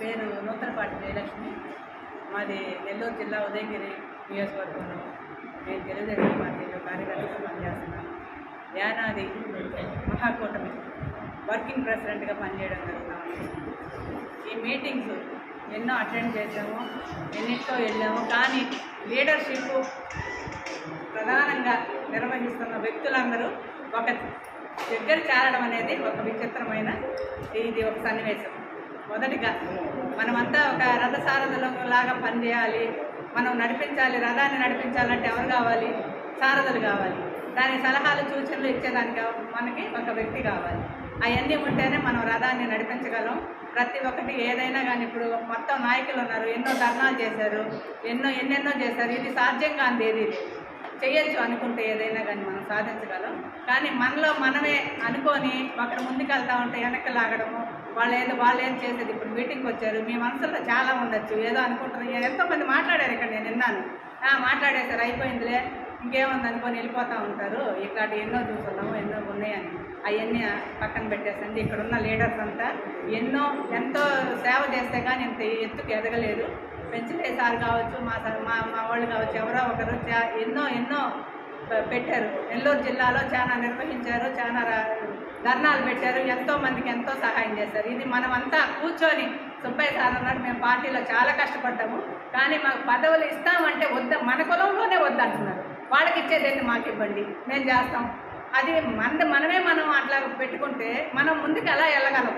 పేరు నూతనపాటి జయలక్ష్మి. మాది నెల్లూరు జిల్లా ఉదయగిరి నియోజకవర్గంలో. నేను తెలుగుదేశం పార్టీలో కార్యకర్తగా పనిచేస్తున్నాను. యానాది మహాకూటమి వర్కింగ్ ప్రెసిడెంట్గా పనిచేయడం జరుగుతా ఈ మీటింగ్స్ ఎన్నో అటెండ్ చేసాము ఎన్నింటితో వెళ్ళాము. కానీ లీడర్షిప్ ప్రధానంగా నిర్వహిస్తున్న వ్యక్తులందరూ ఒక దగ్గర చేరడం అనేది ఒక విచిత్రమైన ఇది ఒక సన్నివేశం. మొదటిగా మనమంతా ఒక రథసారథుల లాగా పనిచేయాలి. మనం నడిపించాలి రథాన్ని నడిపించాలంటే ఎవరు కావాలి? సారథులు కావాలి. దాని సలహాలు సూచనలు ఇచ్చేదానికి మనకి ఒక వ్యక్తి కావాలి. అవన్నీ ఉంటేనే మనం రథాన్ని నడిపించగలం. ప్రతి ఒక్కటి ఏదైనా కానీ ఇప్పుడు మొత్తం నాయకులు ఉన్నారు. ఎన్నో ధర్నాలు చేశారు ఎన్నో ఎన్నెన్నో చేశారు. ఇది సాధ్యం కాని ఏది ఇది? చేయొచ్చు అనుకుంటే ఏదైనా కానీ మనం సాధించగలం. కానీ మనలో మనమే అనుకొని ఒకరు ముందుకు వెళ్తూ ఉంటే వెనక్కి లాగడము వాళ్ళు ఏదో వాళ్ళు ఏం చేసేది? ఇప్పుడు మీటింగ్కి వచ్చారు. మీ మనసులో చాలా ఉండొచ్చు. ఏదో అనుకుంటున్నారు. ఎంతోమంది మాట్లాడారు ఇక్కడ నేను విన్నాను. మాట్లాడేశారు. అయిపోయిందిలే. ఇంకేముంది అనుకొని వెళ్ళిపోతూ ఉంటారు. ఇక్కడ ఎన్నో చూస్తున్నాము ఎన్నో ఉన్నాయని. అవన్నీ పక్కన పెట్టేసండి. ఇక్కడ ఉన్న లీడర్స్ అంతా ఎన్నో ఎంతో సేవ చేస్తే కానీ ఇంత ఎత్తుకు ఎదగలేదు. పెంచలే సార్ కావచ్చు మా సార్ మా మా వాళ్ళు కావచ్చు ఎవరో ఒకరు చా- ఎన్నో ఎన్నో పెట్టారు. నెల్లూరు జిల్లాలో చాలా నిర్వహించారు చాలా ధర్నాలు పెట్టారు ఎంతో మందికి ఎంతో సహాయం చేశారు. ఇది మనమంతా కూర్చొని సుబ్బయ్య సార్ అన్నట్టు మేము పార్టీలో చాలా కష్టపడ్డాము కానీ మాకు పదవులు ఇస్తామంటే వద్ద మన కులంలోనే వద్దంటున్నారు. వాళ్ళకి ఇచ్చేదేంటి మాకు ఇవ్వండి మేము చేస్తాం. అది మన మనమే మనం అట్లా పెట్టుకుంటే మనం ముందుకు ఎలా వెళ్ళగలం?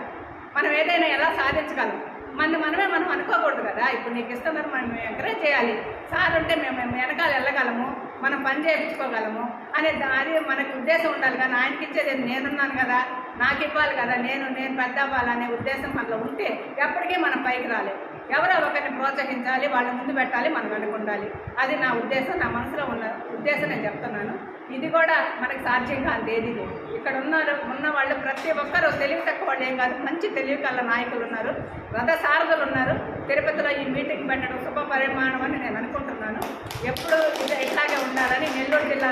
మనం ఏదైనా ఎలా సాధించగలం? మన మనమే మనం అనుకోకూడదు కదా. ఇప్పుడు నీకు ఇస్తున్నారు మనం ఎంకరేజ్ చేయాలి. సార్ అంటే మేము వెనకాల వెళ్ళగలము మనం పని చేయించుకోగలము అనే దాని అది మనకు ఉద్దేశం ఉండాలి కానీ ఆయనకి ఇచ్చేది నేనున్నాను కదా. నాకు ఇవ్వాలి కదా. నేను నేను పెద్ద అవ్వాలనే ఉద్దేశం మనలో ఉంటే ఎప్పటికీ మనం పైకి రాలేదు ఎవరో ఒకరిని ప్రోత్సహించాలి వాళ్ళ ముందు పెట్టాలి మనం వెనక ఉండాలి. అది నా ఉద్దేశం నా మనసులో ఉన్న ఉద్దేశం నేను చెప్తున్నాను. ఇది కూడా మనకు సాధ్యం కాదు ఏది ఇక్కడ ఉన్నారు ఉన్న వాళ్ళు ప్రతి ఒక్కరూ తెలివి తక్కువ వాళ్ళు ఏం కాదు మంచి తెలివి కళ్ళ నాయకులు ఉన్నారు. రథ సారథులు ఉన్నారు. తిరుపతిలో ఈ మీటింగ్ పెట్టడం శుభ పరిమాణం అని నేను అనుకుంటున్నాను. ఎప్పుడు ఇది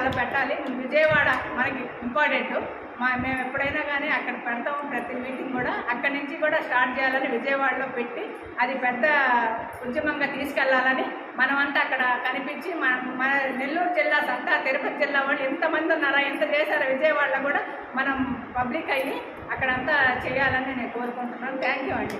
ఇట్లాగే పెట్టాలి. విజయవాడ మనకి ఇంపార్టెంట్ మా మేము ఎప్పుడైనా కానీ అక్కడ పెడతాము ప్రతి మీటింగ్ కూడా. అక్కడి నుంచి కూడా స్టార్ట్ చేయాలని విజయవాడలో పెట్టి అది పెద్ద ఉద్యమంగా తీసుకెళ్ళాలని మనమంతా అక్కడ కనిపించి మన మన నెల్లూరు జిల్లా సంతా తిరుపతి జిల్లా వాళ్ళు ఎంతమంది ఉన్నారా ఎంత చేశారో విజయవాడలో కూడా మనం పబ్లిక్ అయ్యి అక్కడంతా చేయాలని నేను కోరుకుంటున్నాను. థ్యాంక్ యూ అండి.